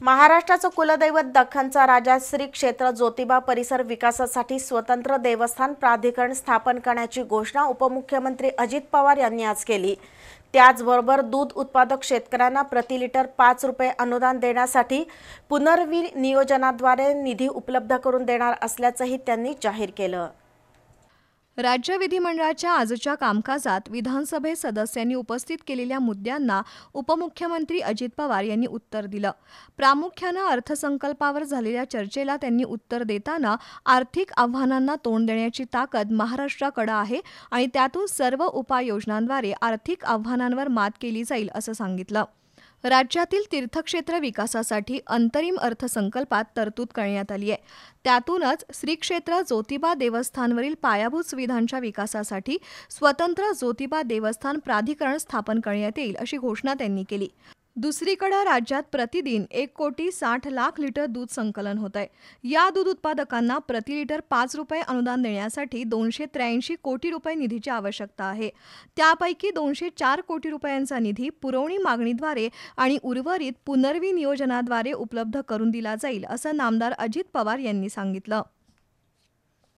महाराष्ट्राचं कुलदैवत दख्खनचा राजा श्री क्षेत्र ज्योतिबा परिसर विकासासाठी स्वतंत्र देवस्थान प्राधिकरण स्थापन करण्याची घोषणा उपमुख्यमंत्री अजित पवार यांनी आज केली. त्याचबरोबर दूध उत्पादक शेतकऱ्यांना प्रति लिटर पाच रुपये अनुदान देण्यासाठी पुनर्विनियोजनाद्वारे निधी उपलब्ध करून देणार असल्याचंही त्यांनी जाहीर केलं. राज्य विधिमंडळाच्या आजच्या कामकाजात विधानसभेत सदस्यांनी उपस्थित केलेल्या मुद्द्यांना उपमुख्यमंत्री अजित पवार यांनी उत्तर दिलं. प्रामुख्यानं अर्थसंकल्पावर झालेल्या चर्चेला त्यांनी उत्तर देताना आर्थिक आव्हानांना तोंड देण्याची ताकद महाराष्ट्राकडे आहे आणि त्यातून सर्व उपाययोजनांद्वारे आर्थिक आव्हानांवर मात केली जाईल असं सांगितलं. राज्यातील तीर्थक्षेत्र विकासासाठी अंतरिम अर्थसंकल्पात तरतूद करण्यात आली आहे. त्यातूनच श्रीक्षेत्र ज्योतिबा देवस्थानवरील पायाभूत सुविधांच्या विकासासाठी स्वतंत्र ज्योतिबा देवस्थान प्राधिकरण स्थापन करण्यात येईल अशी घोषणा त्यांनी केली. दुसरीकडे राज्यात प्रतिदिन एक कोटी साठ लाख लिटर दूध संकलन होत आहे या दूध उत्पादकांना प्रति लिटर पाच रुपये अनुदान देण्यासाठी दोनशे त्र्याऐंशी कोटी रुपये निधीची आवश्यकता आहे. त्यापैकी दोनशे चार कोटी रुपयांचा निधी पुरवणी मागणीद्वारे आणि उर्वरित पुनर्विनियोजनाद्वारे उपलब्ध करून दिला जाईल असं नामदार अजित पवार यांनी सांगितलं.